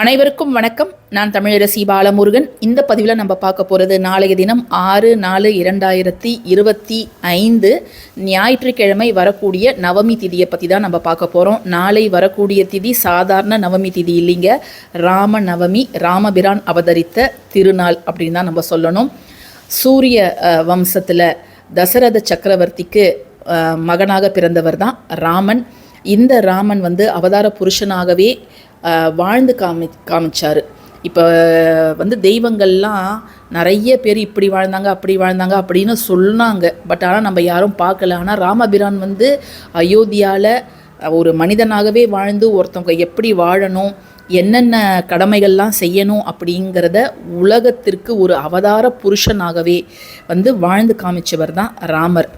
அனைவருக்கும் வணக்கம். நான் தமிழரசி பாலமுருகன். இந்த பதிவில் நம்ம பார்க்க போகிறது நாளைய தினம் ஆறு நாலு இரண்டாயிரத்தி இருபத்தி ஐந்து ஞாயிற்றுக்கிழமை வரக்கூடிய நவமி திதியை பற்றி தான் நம்ம பார்க்க போகிறோம் நாளை வரக்கூடிய திதி சாதாரண நவமி திதி இல்லைங்க. ராம நவமி ராமபிரான் அவதரித்த திருநாள் அப்படின்னு தான் நம்ம சொல்லணும். சூரிய வம்சத்தில் தசரத சக்கரவர்த்திக்கு மகனாக பிறந்தவர் தான் ராமன். இந்த ராமன் வந்து அவதார புருஷனாகவே வாழ்ந்து காமி காமிச்சார். இப்போ வந்து தெய்வங்கள்லாம் நிறைய பேர் இப்படி வாழ்ந்தாங்க அப்படி வாழ்ந்தாங்க அப்படின்னு சொன்னாங்க. பட் ஆனால் நம்ம யாரும் பார்க்கல. ஆனால் ராமபிரான் வந்து அயோத்தியாவில் ஒரு மனிதனாகவே வாழ்ந்து ஒருத்தவங்க எப்படி வாழணும் என்னென்ன கடமைகள்லாம் செய்யணும் அப்படிங்கிறத உலகத்திற்கு ஒரு அவதார புருஷனாகவே வந்து வாழ்ந்து காமிச்சவர் தான் ராமர்.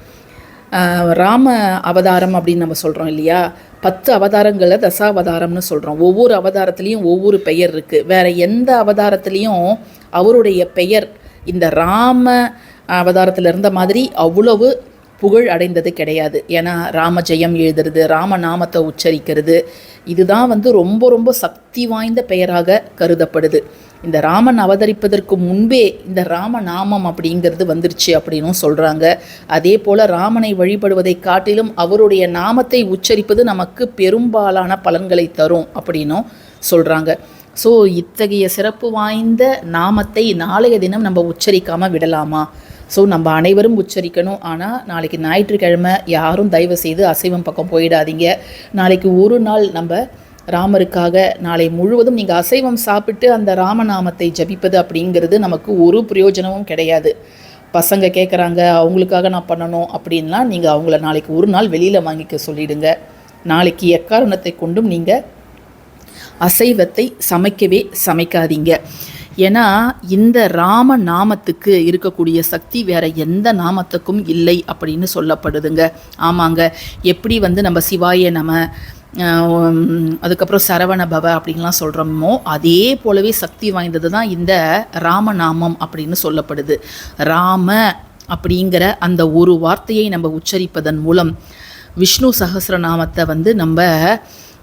ராம அவதாரம் அப்படின்னு நம்ம சொல்கிறோம் இல்லையா? பத்து அவதாரங்களை தசாவதாரம்னு சொல்கிறோம் ஒவ்வொரு அவதாரத்துலேயும் ஒவ்வொரு பெயர் இருக்குது வேறு எந்த அவதாரத்துலேயும் அவருடைய பெயர் இந்த ராம அவதாரத்தில் இருந்த மாதிரி அவ்வளவு புகழ் அடைந்தது கிடையாது. ஏன்னா ராம ஜெயம் எழுதுறது ராம நாமத்தை உச்சரிக்கிறது இதுதான் வந்து ரொம்ப ரொம்ப சக்தி வாய்ந்த பெயராக கருதப்படுது. இந்த ராமன் அவதரிப்பதற்கு முன்பே இந்த ராம நாமம் அப்படிங்கிறது வந்துருச்சு அப்படின்னும் சொல்கிறாங்க அதே போல் ராமனை வழிபடுவதை காட்டிலும் அவருடைய நாமத்தை உச்சரிப்பது நமக்கு பெரும்பாலான பலன்களை தரும் அப்படின்னும் சொல்கிறாங்க ஸோ இத்தகைய சிறப்பு வாய்ந்த நாமத்தை நாளைய தினம் நம்ம உச்சரிக்காமல் விடலாமா? ஸோ நம்ம அனைவரும் உச்சரிக்கணும். ஆனால் நாளைக்கு ஞாயிற்றுக்கிழமை யாரும் தயவு செய்து அசைவம் பக்கம் போயிடாதீங்க. நாளைக்கு ஒரு நாள் நம்ம ராமருக்காக நாளை முழுவதும் நீங்கள் அசைவம் சாப்பிட்டு அந்த ராமநாமத்தை ஜபிப்பது அப்படிங்கிறது நமக்கு ஒரு பிரயோஜனமும் கிடையாது. பசங்க கேட்குறாங்க அவங்களுக்காக நான் பண்ணணும் அப்படின்லாம் நீங்கள் அவங்கள நாளைக்கு ஒரு நாள் வெளியில் வாங்கிக்க சொல்லிடுங்க. நாளைக்கு எக்காரணத்தை கொண்டும் நீங்கள் அசைவத்தை சமைக்கவே சமைக்காதீங்க. ஏன்னா இந்த ராம நாமத்துக்கு இருக்கக்கூடிய சக்தி வேற எந்த நாமத்துக்கும் இல்லை அப்படின்னு சொல்லப்படுதுங்க. ஆமாங்க. எப்படி வந்து நம்ம சிவாய நம்ம அதுக்கப்புறம் சரவண பவ அப்படின்லாம் சொல்கிறோமோ அதே போலவே சக்தி வாய்ந்தது தான் இந்த ராமநாமம் அப்படின்னு சொல்லப்படுது. ராம அப்படிங்கிற அந்த ஒரு வார்த்தையை நம்ம உச்சரிப்பதன் மூலம் விஷ்ணு சகசிரநாமத்தை வந்து நம்ம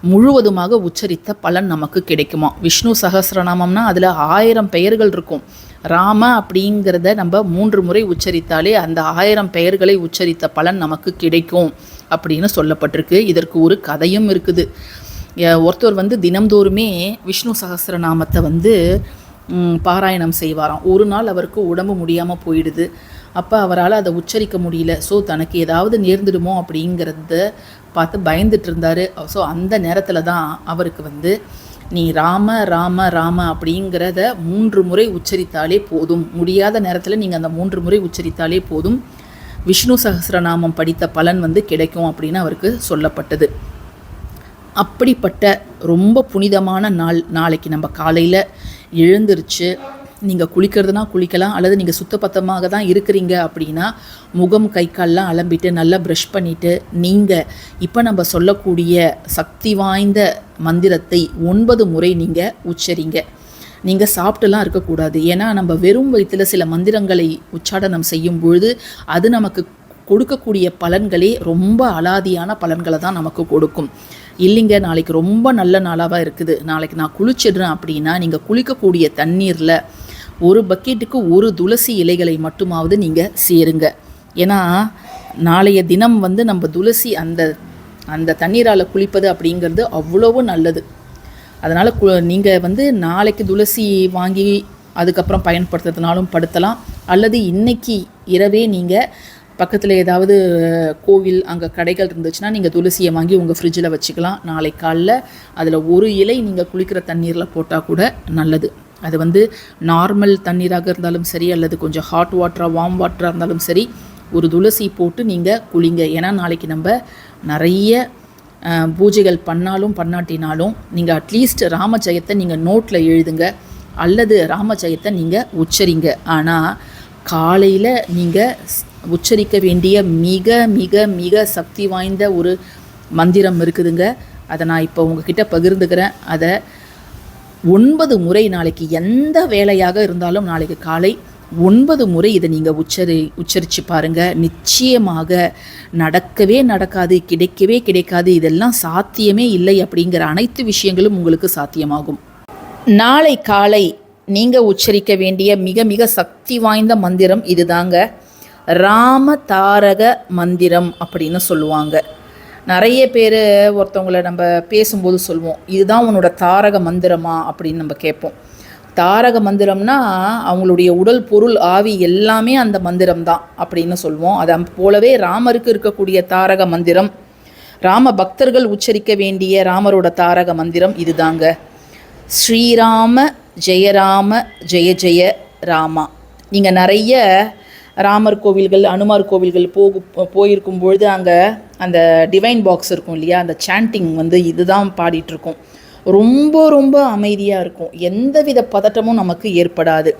முழுவதுமாக உச்சரித்த பலன் நமக்கு கிடைக்குமா? விஷ்ணு சகசிரநாமம்னா அதில் ஆயிரம் பெயர்கள் இருக்கும். ராம அப்படிங்கிறத நம்ம மூன்று முறை உச்சரித்தாலே அந்த ஆயிரம் பெயர்களை உச்சரித்த பலன் நமக்கு கிடைக்கும் அப்படின்னு சொல்லப்பட்டிருக்கு. இதற்கு ஒரு கதையும் இருக்குது. ஒருத்தர் வந்து தினம்தோறுமே விஷ்ணு சகசிரநாமத்தை வந்து பாராயணம் செய்வாராம். ஒரு நாள் அவருக்கு உடம்பு முடியாமல் போயிடுது. அப்போ அவரால் அதை உச்சரிக்க முடியல. ஸோ தனக்கு ஏதாவது நேர்ந்துடுமோ அப்படிங்கிறத பார்த்து பயந்துட்டு இருந்தார். ஸோ அந்த நேரத்தில் தான் அவருக்கு வந்து நீ ராம ராம ராம அப்படிங்கிறத மூன்று முறை உச்சரித்தாலே போதும். முடியாத நேரத்தில் நீங்கள் அந்த மூன்று முறை உச்சரித்தாலே போதும். விஷ்ணு சகசிரநாமம் படித்த பலன் வந்து கிடைக்கும் அப்படின்னு அவருக்கு சொல்லப்பட்டது. அப்படிப்பட்ட ரொம்ப புனிதமான நாள் நாளைக்கு நம்ம காலையில் எழுந்திருச்சு நீங்கள் குளிக்கிறதுனா குளிக்கலாம் அல்லது நீங்கள் சுத்தபத்தமாக தான் இருக்கிறீங்க அப்படின்னா முகம் கை கால்லாம் அலம்பிட்டு நல்லா ப்ரஷ் பண்ணிவிட்டு நீங்கள் இப்போ நம்ம சொல்லக்கூடிய சக்தி வாய்ந்த மந்திரத்தை ஒன்பது முறை நீங்கள் உச்சரிங்க. நீங்கள் சாப்பிட்டுலாம் இருக்கக்கூடாது. ஏன்னா நம்ம வெறும் வயிற்றில் சில மந்திரங்களை உச்சாடனம் செய்யும் பொழுது அது நமக்கு கொடுக்கக்கூடிய பலன்களே ரொம்ப அலாதியான பலன்களை தான் நமக்கு கொடுக்கும். இல்லைங்க நாளைக்கு ரொம்ப நல்ல நாளாக இருக்குது. நாளைக்கு நான் குளிச்சிடுறேன் அப்படின்னா நீங்கள் குளிக்கக்கூடிய தண்ணீரில் ஒரு பக்கெட்டுக்கு ஒரு துளசி இலைகளை மட்டுமாவது நீங்கள் சேருங்க. ஏன்னா நாளைய தினம் வந்து நம்ம துளசி அந்த அந்த தண்ணீரால் குளிப்பது அப்படிங்கிறது அவ்வளவு நல்லது. அதனால் கு நீங்கள் வந்து நாளைக்கு துளசி வாங்கி அதுக்கப்புறம் பயன்படுத்துறதுனாலும் படுத்தலாம். அல்லது இன்றைக்கி இரவே நீங்கள் பக்கத்தில் ஏதாவது கோவில் அங்கே கடைகள் இருந்துச்சுன்னா நீங்கள் துளசியை வாங்கி உங்கள் ஃப்ரிட்ஜில் வச்சுக்கலாம். நாளை காலைல அதில் ஒரு இலை நீங்கள் குளிக்கிற தண்ணீரில் போட்டால் கூட நல்லது. அது வந்து நார்மல் தண்ணீராக இருந்தாலும் சரி அல்லது கொஞ்சம் ஹாட் வாட்டராக வார்ம் வாட்டராக இருந்தாலும் சரி ஒரு துளசி போட்டு நீங்கள் குளிங்க. ஏன்னா நாளைக்கு நம்ம நிறைய பூஜைகள் பண்ணாலும் பண்ணாட்டினாலும் நீங்கள் அட்லீஸ்ட் ராமஜெயத்தை நீங்கள் நோட்டில் எழுதுங்க. அல்லது ராமஜெயத்தை நீங்கள் உச்சரிங்க. ஆனால் காலையில் நீங்கள் உச்சரிக்க வேண்டிய மிக மிக மிக சக்தி வாய்ந்த ஒரு மந்திரம் இருக்குதுங்க. அதை நான் இப்போ உங்ககிட்ட பகிர்ந்துக்கிறேன். அதை ஒன்பது முறை நாளைக்கு எந்த வேலையாக இருந்தாலும் நாளைக்கு காலை ஒன்பது முறை இதை நீங்கள் உச்சரி உச்சரித்து பாருங்கள் நிச்சயமாக நடக்கவே நடக்காது கிடைக்கவே கிடைக்காது. இதெல்லாம் சாத்தியமே இல்லை அப்படிங்கிற அனைத்து விஷயங்களும் உங்களுக்கு சாத்தியமாகும். நாளை காலை நீங்கள் உச்சரிக்க வேண்டிய மிக மிக சக்தி வாய்ந்த மந்திரம் இதுதாங்க. ராம தாரக மந்திரம் அப்படின்னு சொல்லுவாங்க. நிறைய பேர் ஒருத்தவங்கள நம்ம பேசும்போது சொல்லுவோம் இதுதான் உன்னோட தாரக மந்திரமா? அப்படின்னு நம்ம கேட்போம். தாரக மந்திரம்னா அவங்களுடைய உடல் பொருள் ஆவி எல்லாமே அந்த மந்திரம் தான் அப்படின்னு சொல்லுவோம். அது போலவே ராமருக்கு இருக்கக்கூடிய தாரக மந்திரம். ராம பக்தர்கள் உச்சரிக்க வேண்டிய ராமரோட தாரக மந்திரம் இதுதாங்க. ஸ்ரீராம ஜெயராம ஜெய ஜெய ராமா. நீங்கள் நிறைய ராமர் கோவில்கள் அனுமார் கோவில்கள் போகு போயிருக்கும் பொழுது அங்கே அந்த டிவைன் பாக்ஸ் இருக்கும் இல்லையா? அந்த சாண்டிங் வந்து இதுதான் பாடிட்டுருக்கோம். ரொம்ப ரொம்ப அமைதியாக இருக்கும். எந்தவித பதட்டமும் நமக்கு ஏற்படாது.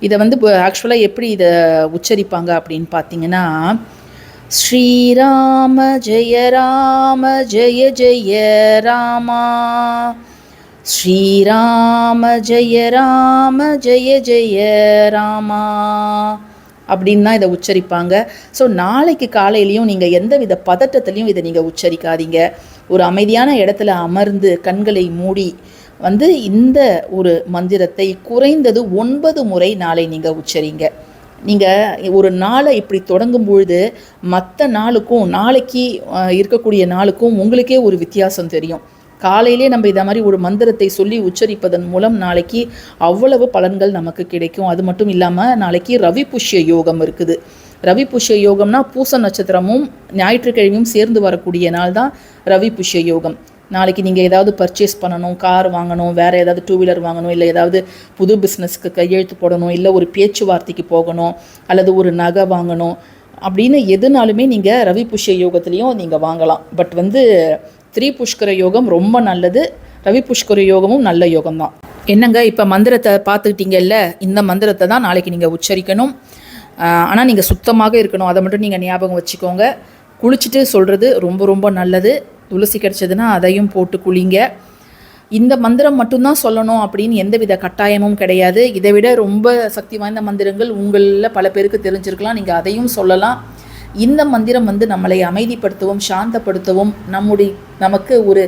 இதை வந்து ஆக்சுவலாக எப்படி இதை உச்சரிப்பாங்க அப்படின்னு பார்த்தீங்கன்னா ஸ்ரீராம ஜெய ராம ஜெய ஜெய ராமா ஸ்ரீராம ஜெய ராம ஜெய ஜெய ராமா. அப்படின்னு தான் இதை உச்சரிப்பாங்க. ஸோ நாளைக்கு காலையிலையும் நீங்கள் எந்த வித பதட்டத்துலையும் இதை நீங்கள் உச்சரிக்காதீங்க. ஒரு அமைதியான இடத்துல அமர்ந்து கண்களை மூடி வந்து இந்த ஒரு மந்திரத்தை குறைந்தது ஒன்பது முறை நாளை நீங்கள் உச்சரிங்க. நீங்கள் ஒரு நாளை இப்படி தொடங்கும் பொழுது மற்ற நாளுக்கும் நாளைக்கு இருக்கக்கூடிய நாளுக்கும் உங்களுக்கே ஒரு வித்தியாசம் தெரியும். காலையிலே நம்ம இதை மாதிரி ஒரு மந்திரத்தை சொல்லி உச்சரிப்பதன் மூலம் நாளைக்கு அவ்வளவு பலன்கள் நமக்கு கிடைக்கும். அது மட்டும் இல்லாமல் நாளைக்கு ரவி புஷ்ய யோகம் இருக்குது. ரவி புஷ்ய யோகம்னா பூச நட்சத்திரமும் ஞாயிற்றுக்கிழமையும் சேர்ந்து வரக்கூடிய நாள் தான் ரவி புஷ்ய யோகம். நாளைக்கு நீங்கள் ஏதாவது பர்ச்சேஸ் பண்ணணும் கார் வாங்கணும் வேறு ஏதாவது டூ வீலர் வாங்கணும் இல்லை ஏதாவது புது பிஸ்னஸ்க்கு கையெழுத்து போடணும் இல்லை ஒரு பேச்சுவார்த்தைக்கு போகணும் அல்லது ஒரு நகை வாங்கணும் அப்படின்னு எதுனாலுமே நீங்கள் ரவி புஷ்ய யோகத்துலேயும் நீங்கள் வாங்கலாம். பட் வந்து த்ரீ புஷ்கர யோகம் ரொம்ப நல்லது. ரவி புஷ்கர யோகமும் நல்ல யோகம் தான் என்னங்க இப்போ மந்திரத்தை பார்த்துக்கிட்டீங்கல்ல? இந்த மந்திரத்தை தான் நாளைக்கு நீங்கள் உச்சரிக்கணும். ஆனால் நீங்கள் சுத்தமாக இருக்கணும். அதை மட்டும் நீங்கள் ஞாபகம் வச்சுக்கோங்க. குளிச்சுட்டு சொல்கிறது ரொம்ப ரொம்ப நல்லது. துளசி கிடச்சதுன்னா அதையும் போட்டு குளிங்க. இந்த மந்திரம் மட்டும்தான் சொல்லணும் அப்படின்னு எந்தவித கட்டாயமும் கிடையாது. இதை விட ரொம்ப சக்தி வாய்ந்த மந்திரங்கள் உங்களில் பல பேருக்கு தெரிஞ்சிருக்கலாம். நீங்கள் அதையும் சொல்லலாம். இந்த மந்திரம் வந்து நம்மளை அமைதிப்படுத்தவும் சாந்தப்படுத்தவும் நம்முடைய நமக்கு ஒரு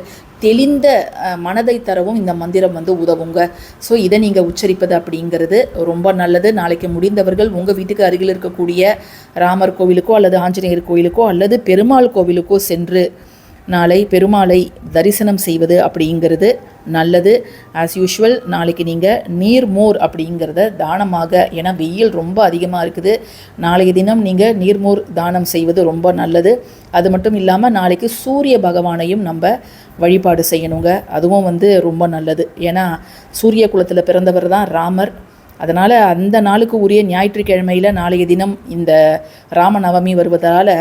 தெளிந்த மனதை தரவும் இந்த மந்திரம் வந்து உதவுங்க. ஸோ இதை நீங்கள் உச்சரிப்பது அப்படிங்கிறது ரொம்ப நல்லது. நாளைக்கு முடிந்தவர்கள் உங்கள் வீட்டுக்கு அருகில் இருக்கக்கூடிய ராமர் கோவிலுக்கோ அல்லது ஆஞ்சநேயர் கோவிலுக்கோ அல்லது பெருமாள் கோவிலுக்கோ சென்று நாளை பெருமாளை தரிசனம் செய்வது அப்படிங்கிறது நல்லது. ஆஸ் யூஷுவல் நாளைக்கு நீங்கள் நீர் மோர் அப்படிங்கிறத தானமாக ஏன்னா வெயில் ரொம்ப அதிகமாக இருக்குது. நாளைய தினம் நீங்கள் நீர்மோர் தானம் செய்வது ரொம்ப நல்லது. அது மட்டும் இல்லாமல் நாளைக்கு சூரிய பகவானையும் நம்ம வழிபாடு செய்யணுங்க. அதுவும் வந்து ரொம்ப நல்லது. ஏன்னா சூரிய குலத்தில் பிறந்தவர் தான் ராமர். அதனால் அந்த நாளுக்கு உரிய ஞாயிற்றுக்கிழமையில் நாளைய தினம் இந்த ராமநவமி வருவதால்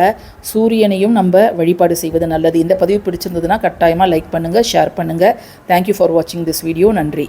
சூரியனையும் நம்ம வழிபாடு செய்வது நல்லது. இந்த பதிவு பிடிச்சிருந்ததுன்னா கட்டாயமாக லைக் பண்ணுங்கள் ஷேர் பண்ணுங்கள் தேங்க்யூ ஃபார் வாட்சிங் திஸ் வீடியோ நன்றி.